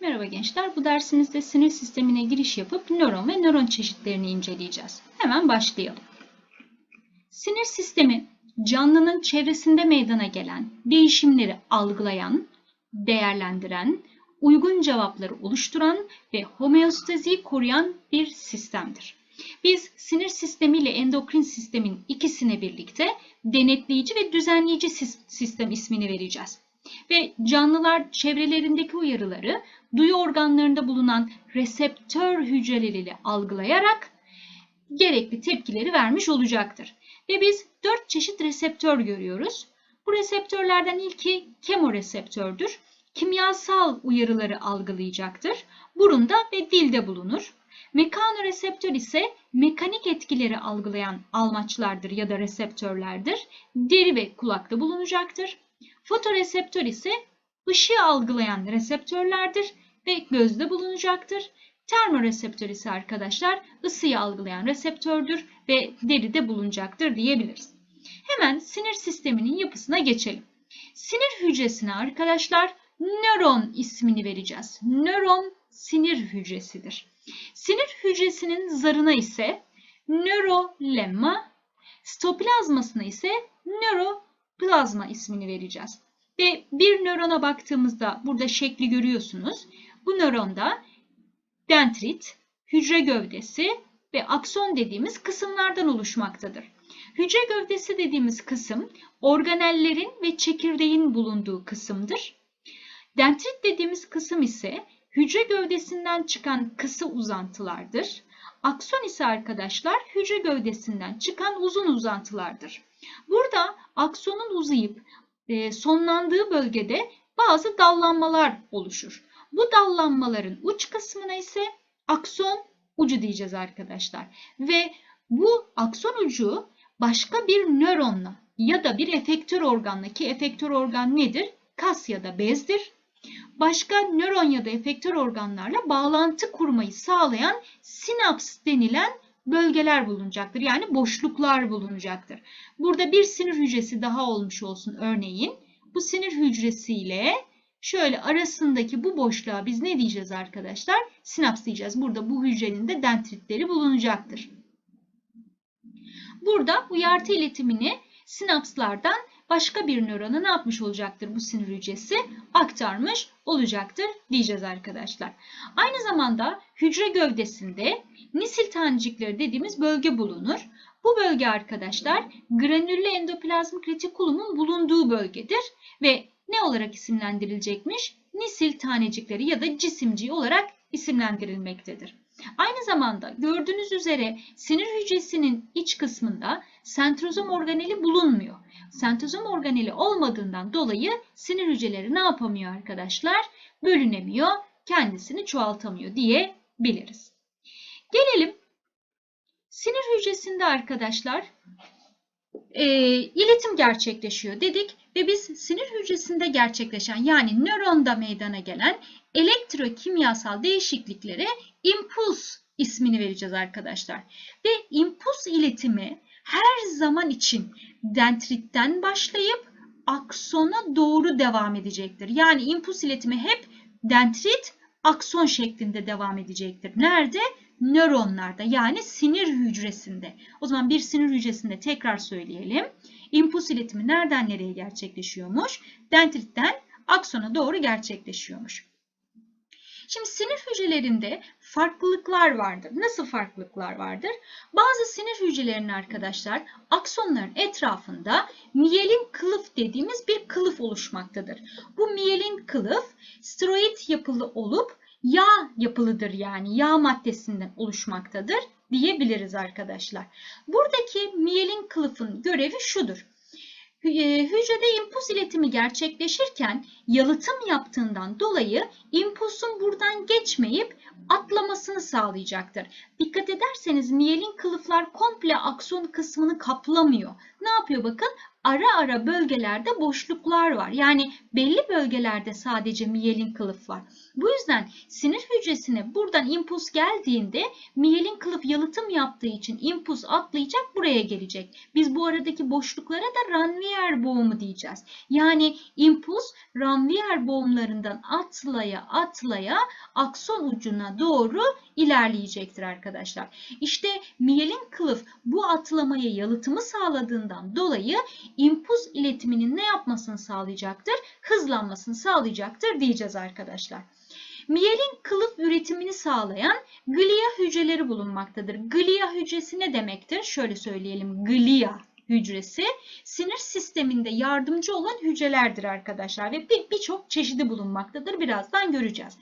Merhaba gençler. Bu dersimizde sinir sistemine giriş yapıp nöron ve nöron çeşitlerini inceleyeceğiz. Hemen başlayalım. Sinir sistemi canlının çevresinde meydana gelen değişimleri algılayan, değerlendiren, uygun cevapları oluşturan ve homeostaziyi koruyan bir sistemdir. Biz sinir sistemi ile endokrin sistemin ikisine birlikte denetleyici ve düzenleyici sis- sistem ismini vereceğiz. Ve canlılar çevrelerindeki uyarıları duyu organlarında bulunan reseptör hücreleriyle algılayarak gerekli tepkileri vermiş olacaktır. Ve biz dört çeşit reseptör görüyoruz. Bu reseptörlerden ilki kemoreseptördür. Kimyasal uyarıları algılayacaktır. Burunda ve dilde bulunur. Mekanoreseptör ise mekanik etkileri algılayan almaçlardır ya da reseptörlerdir. Deri ve kulakta bulunacaktır. Fotoreseptör ise ışığı algılayan reseptörlerdir ve gözde bulunacaktır. Termoreseptör ise arkadaşlar ısıyı algılayan reseptördür ve deride bulunacaktır diyebiliriz. Hemen sinir sisteminin yapısına geçelim. Sinir hücresine arkadaşlar nöron ismini vereceğiz. Nöron sinir hücresidir. Sinir hücresinin zarına ise nörolemma, stoplazmasına ise nöroplazma ismini vereceğiz. Ve bir nörona baktığımızda burada şekli görüyorsunuz. Bu nöronda dendrit, hücre gövdesi ve akson dediğimiz kısımlardan oluşmaktadır. Hücre gövdesi dediğimiz kısım organellerin ve çekirdeğin bulunduğu kısımdır. Dendrit dediğimiz kısım ise hücre gövdesinden çıkan kısa uzantılardır. Akson ise arkadaşlar hücre gövdesinden çıkan uzun uzantılardır. Burada aksonun uzayıp e, sonlandığı bölgede bazı dallanmalar oluşur. Bu dallanmaların uç kısmına ise akson ucu diyeceğiz arkadaşlar. Ve bu akson ucu başka bir nöronla ya da bir efektör organla ki efektör organ nedir? Kas ya da bezdir. Başka nöron ya da efektör organlarla bağlantı kurmayı sağlayan sinaps denilen bölgeler bulunacaktır. Yani boşluklar bulunacaktır. Burada bir sinir hücresi daha olmuş olsun örneğin. Bu sinir hücresiyle şöyle arasındaki bu boşluğa biz ne diyeceğiz arkadaşlar? Sinaps diyeceğiz. Burada bu hücrenin de dendritleri bulunacaktır. Burada uyartı iletimini sinapslardan başka bir nörona ne yapmış olacaktır bu sinir hücresi? Aktarmış olacaktır diyeceğiz arkadaşlar. Aynı zamanda hücre gövdesinde nisil tanecikleri dediğimiz bölge bulunur. Bu bölge arkadaşlar granüllü endoplazmik retikulumun bulunduğu bölgedir ve ne olarak isimlendirilecekmiş? Nisil tanecikleri ya da cisimciği olarak isimlendirilmektedir. Aynı zamanda gördüğünüz üzere sinir hücresinin iç kısmında sentrozom organeli bulunmuyor. Sentrozom organeli olmadığından dolayı sinir hücreleri ne yapamıyor arkadaşlar? Bölünemiyor, kendisini çoğaltamıyor diyebiliriz. Gelelim sinir hücresinde arkadaşlar e, iletim gerçekleşiyor dedik ve biz sinir hücresinde gerçekleşen yani nöronda meydana gelen elektrokimyasal değişikliklere impuls ismini vereceğiz arkadaşlar. Ve impuls iletimi her zaman için dendritten başlayıp aksona doğru devam edecektir. Yani impuls iletimi hep dendrit akson şeklinde devam edecektir. Nerede? Nöronlarda yani sinir hücresinde. O zaman bir sinir hücresinde tekrar söyleyelim. İmpuls iletimi nereden nereye gerçekleşiyormuş? Dendritten aksona doğru gerçekleşiyormuş. Şimdi sinir hücrelerinde farklılıklar vardır. Nasıl farklılıklar vardır? Bazı sinir hücrelerinin arkadaşlar aksonların etrafında miyelin kılıf dediğimiz bir kılıf oluşmaktadır. Bu miyelin kılıf steroid yapılı olup yağ yapılıdır yani yağ maddesinden oluşmaktadır diyebiliriz arkadaşlar. Buradaki miyelin kılıfın görevi şudur. Hücrede impuls iletimi gerçekleşirken yalıtım yaptığından dolayı impulsun buradan geçmeyip atlamasını sağlayacaktır. Dikkat ederseniz miyelin kılıflar komple akson kısmını kaplamıyor. Ne yapıyor bakın? Ara ara bölgelerde boşluklar var. Yani belli bölgelerde sadece miyelin kılıf var. Bu yüzden sinir hücresine buradan impuls geldiğinde miyelin kılıf yalıtım yaptığı için impuls atlayacak buraya gelecek. Biz bu aradaki boşluklara da Ranvier boğumu diyeceğiz. Yani impuls Ranvier boğumlarından atlaya atlaya akson ucuna doğru ilerleyecektir arkadaşlar. İşte miyelin kılıf bu atlamayı yalıtımı sağladığından dolayı impuls iletiminin ne yapmasını sağlayacaktır? Hızlanmasını sağlayacaktır diyeceğiz arkadaşlar. Miyelin kılıf üretimini sağlayan glia hücreleri bulunmaktadır. Glia hücresi ne demektir? Şöyle söyleyelim. Glia hücresi sinir sisteminde yardımcı olan hücrelerdir arkadaşlar ve birçok bir çeşidi bulunmaktadır. Birazdan göreceğiz.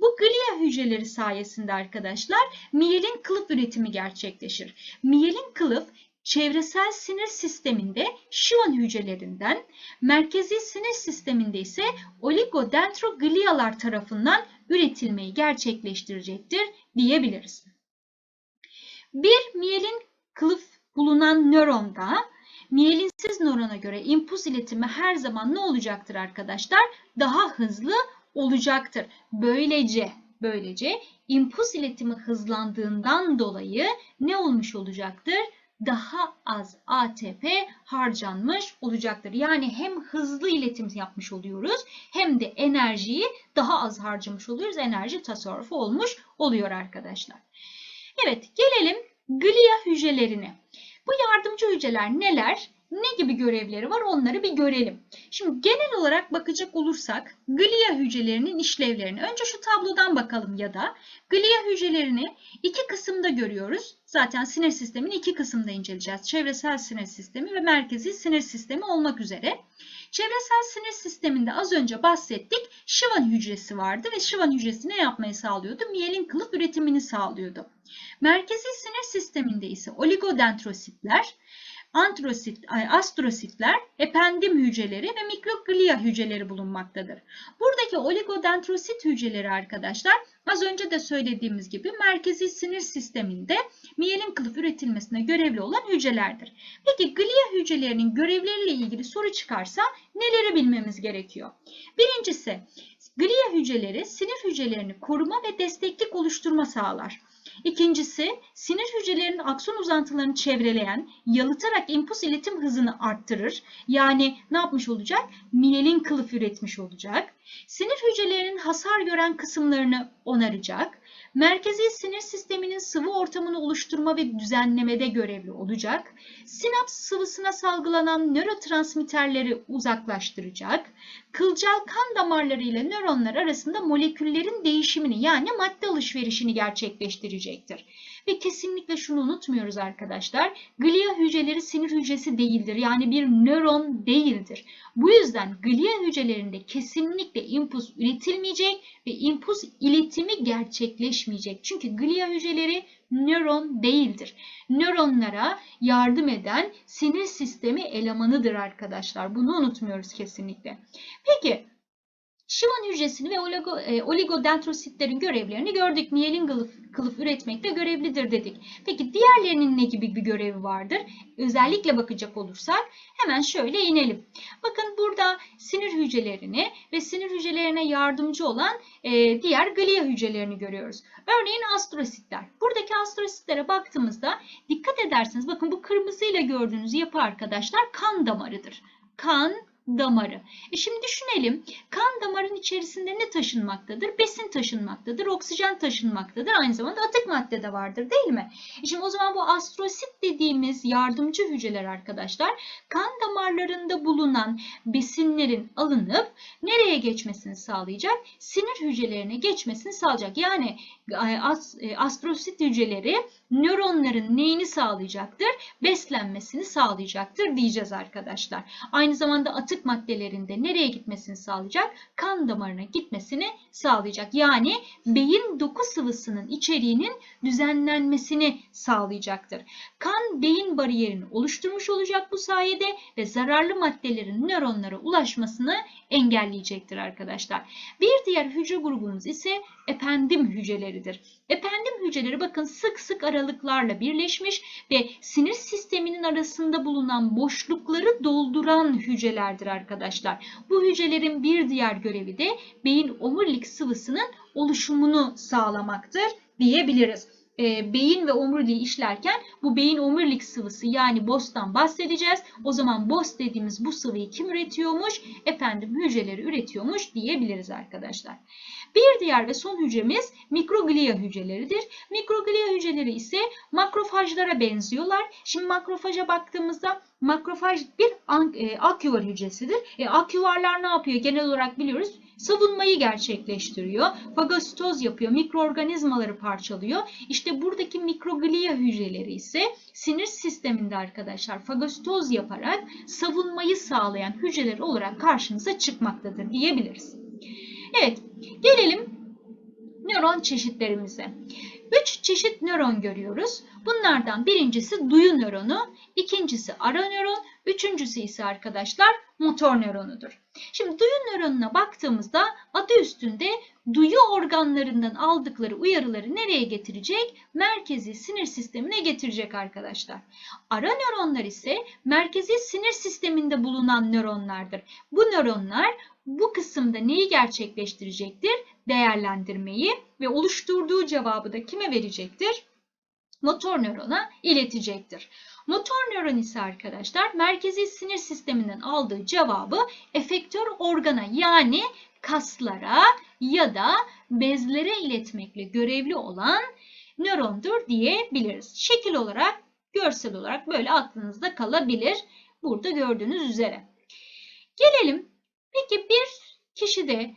Bu glia hücreleri sayesinde arkadaşlar miyelin kılıf üretimi gerçekleşir. Miyelin kılıf çevresel sinir sisteminde Schwann hücrelerinden, merkezi sinir sisteminde ise oligodendroglialar tarafından üretilmeyi gerçekleştirecektir diyebiliriz. Bir miyelin kılıf bulunan nöronda miyelinsiz nörona göre impuls iletimi her zaman ne olacaktır arkadaşlar? Daha hızlı olacaktır. Böylece böylece impuls iletimi hızlandığından dolayı ne olmuş olacaktır? Daha az ATP harcanmış olacaktır. Yani hem hızlı iletim yapmış oluyoruz hem de enerjiyi daha az harcamış oluyoruz. Enerji tasarrufu olmuş oluyor arkadaşlar. Evet gelelim glia hücrelerine. Bu yardımcı hücreler neler? Ne gibi görevleri var onları bir görelim. Şimdi genel olarak bakacak olursak glia hücrelerinin işlevlerini önce şu tablodan bakalım ya da glia hücrelerini iki kısımda görüyoruz. Zaten sinir sistemini iki kısımda inceleyeceğiz. Çevresel sinir sistemi ve merkezi sinir sistemi olmak üzere. Çevresel sinir sisteminde az önce bahsettik. Schwann hücresi vardı ve Schwann hücresi ne yapmayı sağlıyordu? Miyelin kılıf üretimini sağlıyordu. Merkezi sinir sisteminde ise oligodendrositler, antrosit, astrositler, ependim hücreleri ve mikroglia hücreleri bulunmaktadır. Buradaki oligodendrosit hücreleri arkadaşlar az önce de söylediğimiz gibi merkezi sinir sisteminde miyelin kılıf üretilmesine görevli olan hücrelerdir. Peki glia hücrelerinin görevleriyle ilgili soru çıkarsa neleri bilmemiz gerekiyor? Birincisi glia hücreleri sinir hücrelerini koruma ve desteklik oluşturma sağlar. İkincisi, sinir hücrelerinin akson uzantılarını çevreleyen, yalıtarak impuls iletim hızını arttırır. Yani ne yapmış olacak? Miyelin kılıf üretmiş olacak. Sinir hücrelerinin hasar gören kısımlarını onaracak. Merkezi sinir sisteminin sıvı ortamını oluşturma ve düzenlemede görevli olacak. Sinaps sıvısına salgılanan nörotransmitterleri uzaklaştıracak. Kılcal kan damarları ile nöronlar arasında moleküllerin değişimini yani madde alışverişini gerçekleştirecektir. Ve kesinlikle şunu unutmuyoruz arkadaşlar. Glia hücreleri sinir hücresi değildir. Yani bir nöron değildir. Bu yüzden glia hücrelerinde kesinlikle impuls üretilmeyecek ve impuls iletimi gerçekleşmeyecek. Çünkü glia hücreleri nöron değildir. Nöronlara yardım eden sinir sistemi elemanıdır arkadaşlar. Bunu unutmuyoruz kesinlikle. Peki Schwann hücresini ve oligo, e, oligodendrositlerin görevlerini gördük. Miyelin kılıf, kılıf üretmekte görevlidir dedik. Peki diğerlerinin ne gibi bir görevi vardır? Özellikle bakacak olursak hemen şöyle inelim. Bakın burada sinir hücrelerini ve sinir hücrelerine yardımcı olan e, diğer glia hücrelerini görüyoruz. Örneğin astrositler. Buradaki astrositlere baktığımızda dikkat ederseniz bakın bu kırmızıyla gördüğünüz yapı arkadaşlar kan damarıdır. Kan damarı. E şimdi düşünelim. Kan damarın içerisinde ne taşınmaktadır? Besin taşınmaktadır, oksijen taşınmaktadır. Aynı zamanda atık madde de vardır değil mi? E şimdi o zaman bu astrosit dediğimiz yardımcı hücreler arkadaşlar kan damarlarında bulunan besinlerin alınıp nereye geçmesini sağlayacak? Sinir hücrelerine geçmesini sağlayacak. Yani e, astrosit hücreleri nöronların neyini sağlayacaktır? Beslenmesini sağlayacaktır diyeceğiz arkadaşlar. Aynı zamanda atık atık maddelerinde nereye gitmesini sağlayacak? Kan damarına gitmesini sağlayacak. Yani beyin doku sıvısının içeriğinin düzenlenmesini sağlayacaktır. Kan beyin bariyerini oluşturmuş olacak bu sayede ve zararlı maddelerin nöronlara ulaşmasını engelleyecektir arkadaşlar. Bir diğer hücre grubumuz ise ependim hücreleridir. Ependim hücreleri bakın sık sık aralıklarla birleşmiş ve sinir sisteminin arasında bulunan boşlukları dolduran hücrelerdir arkadaşlar. Bu hücrelerin bir diğer görevi de beyin omurilik sıvısının oluşumunu sağlamaktır diyebiliriz. E, beyin ve omuriliği işlerken bu beyin omurilik sıvısı yani BOS'tan bahsedeceğiz. O zaman BOS dediğimiz bu sıvıyı kim üretiyormuş? Efendim hücreleri üretiyormuş diyebiliriz arkadaşlar. Bir diğer ve son hücremiz mikroglia hücreleridir. Mikroglia hücreleri ise makrofajlara benziyorlar. Şimdi makrofaja baktığımızda makrofaj bir e, akyuvar hücresidir. E, akyuvarlar ne yapıyor? Genel olarak biliyoruz savunmayı gerçekleştiriyor. Fagositoz yapıyor, mikroorganizmaları parçalıyor. İşte buradaki mikroglia hücreleri ise sinir sisteminde arkadaşlar fagositoz yaparak savunmayı sağlayan hücreler olarak karşımıza çıkmaktadır diyebiliriz. Evet, gelelim nöron çeşitlerimize. Üç çeşit nöron görüyoruz. Bunlardan birincisi duyu nöronu, ikincisi ara nöron, üçüncüsü ise arkadaşlar motor nöronudur. Şimdi duyu nöronuna baktığımızda adı üstünde duyu organlarından aldıkları uyarıları nereye getirecek? Merkezi sinir sistemine getirecek arkadaşlar. Ara nöronlar ise merkezi sinir sisteminde bulunan nöronlardır. Bu nöronlar bu kısımda neyi gerçekleştirecektir? Değerlendirmeyi ve oluşturduğu cevabı da kime verecektir? Motor nörona iletecektir. Motor nöron ise arkadaşlar merkezi sinir sisteminden aldığı cevabı efektör organa yani kaslara ya da bezlere iletmekle görevli olan nörondur diyebiliriz. Şekil olarak, görsel olarak böyle aklınızda kalabilir. Burada gördüğünüz üzere. Gelelim peki bir kişide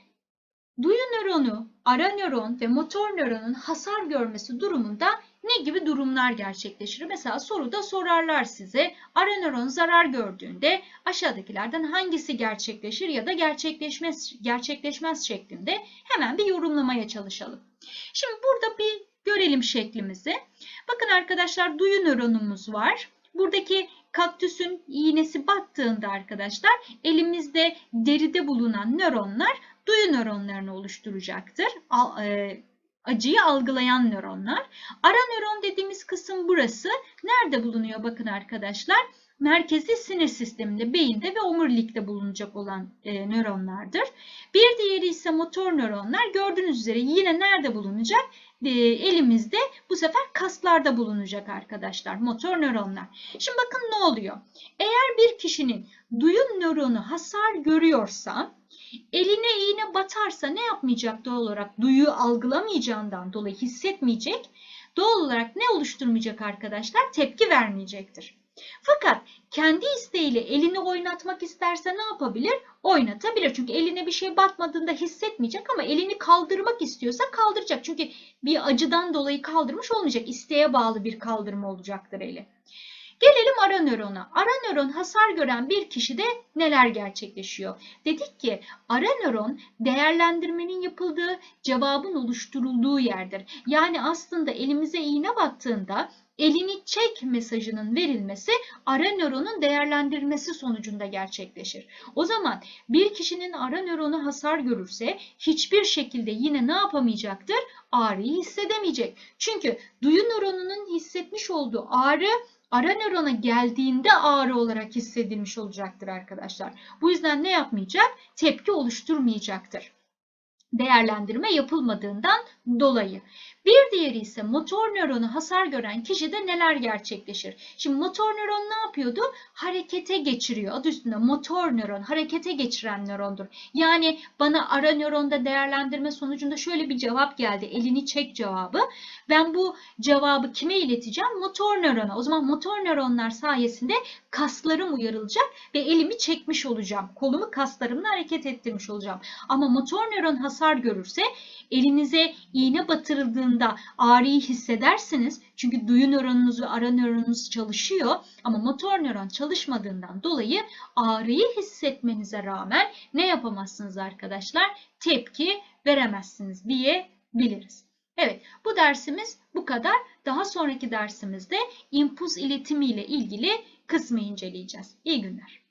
duyu nöronu, ara nöron ve motor nöronun hasar görmesi durumunda ne gibi durumlar gerçekleşir? Mesela soruda sorarlar size ara nöron zarar gördüğünde aşağıdakilerden hangisi gerçekleşir ya da gerçekleşmez, gerçekleşmez şeklinde hemen bir yorumlamaya çalışalım. Şimdi burada bir görelim şeklimizi. Bakın arkadaşlar duyu nöronumuz var. Buradaki kaktüsün iğnesi battığında arkadaşlar elimizde deride bulunan nöronlar duyu nöronlarını oluşturacaktır. Acıyı algılayan nöronlar. Ara nöron dediğimiz kısım burası. Nerede bulunuyor bakın arkadaşlar? Merkezi sinir sisteminde, beyinde ve omurilikte bulunacak olan e, nöronlardır. Bir diğeri ise motor nöronlar. Gördüğünüz üzere yine nerede bulunacak? E, elimizde bu sefer kaslarda bulunacak arkadaşlar motor nöronlar. Şimdi bakın ne oluyor? Eğer bir kişinin duyu nöronu hasar görüyorsa Eline iğne batarsa ne yapmayacak doğal olarak? Duyuyu algılamayacağından dolayı hissetmeyecek. Doğal olarak ne oluşturmayacak arkadaşlar? Tepki vermeyecektir. Fakat kendi isteğiyle elini oynatmak isterse ne yapabilir? Oynatabilir. Çünkü eline bir şey batmadığında hissetmeyecek ama elini kaldırmak istiyorsa kaldıracak. Çünkü bir acıdan dolayı kaldırmış olmayacak. İsteğe bağlı bir kaldırma olacaktır eli. Gelelim ara nörona. Ara nöron hasar gören bir kişide neler gerçekleşiyor? Dedik ki ara nöron değerlendirmenin yapıldığı, cevabın oluşturulduğu yerdir. Yani aslında elimize iğne battığında elini çek mesajının verilmesi ara nöronun değerlendirmesi sonucunda gerçekleşir. O zaman bir kişinin ara nöronu hasar görürse hiçbir şekilde yine ne yapamayacaktır? Ağrıyı hissedemeyecek. Çünkü duyu nöronunun hissetmiş olduğu ağrı ara nörona geldiğinde ağrı olarak hissedilmiş olacaktır arkadaşlar. Bu yüzden ne yapmayacak? Tepki oluşturmayacaktır. Değerlendirme yapılmadığından dolayı. Bir diğeri ise motor nöronu hasar gören kişide neler gerçekleşir? Şimdi motor nöron ne yapıyordu? Harekete geçiriyor. Adı üstünde motor nöron harekete geçiren nörondur. Yani bana ara nöronda değerlendirme sonucunda şöyle bir cevap geldi. Elini çek cevabı. Ben bu cevabı kime ileteceğim? Motor nörona. O zaman motor nöronlar sayesinde kaslarım uyarılacak ve elimi çekmiş olacağım. Kolumu kaslarımla hareket ettirmiş olacağım. Ama motor nöron hasar hasar görürse elinize iğne batırıldığında ağrıyı hissedersiniz. Çünkü duyu nöronunuz ve ara nöronunuz çalışıyor ama motor nöron çalışmadığından dolayı ağrıyı hissetmenize rağmen ne yapamazsınız arkadaşlar? Tepki veremezsiniz diyebiliriz. Evet, bu dersimiz bu kadar. Daha sonraki dersimizde impuls iletimi ile ilgili kısmı inceleyeceğiz. İyi günler.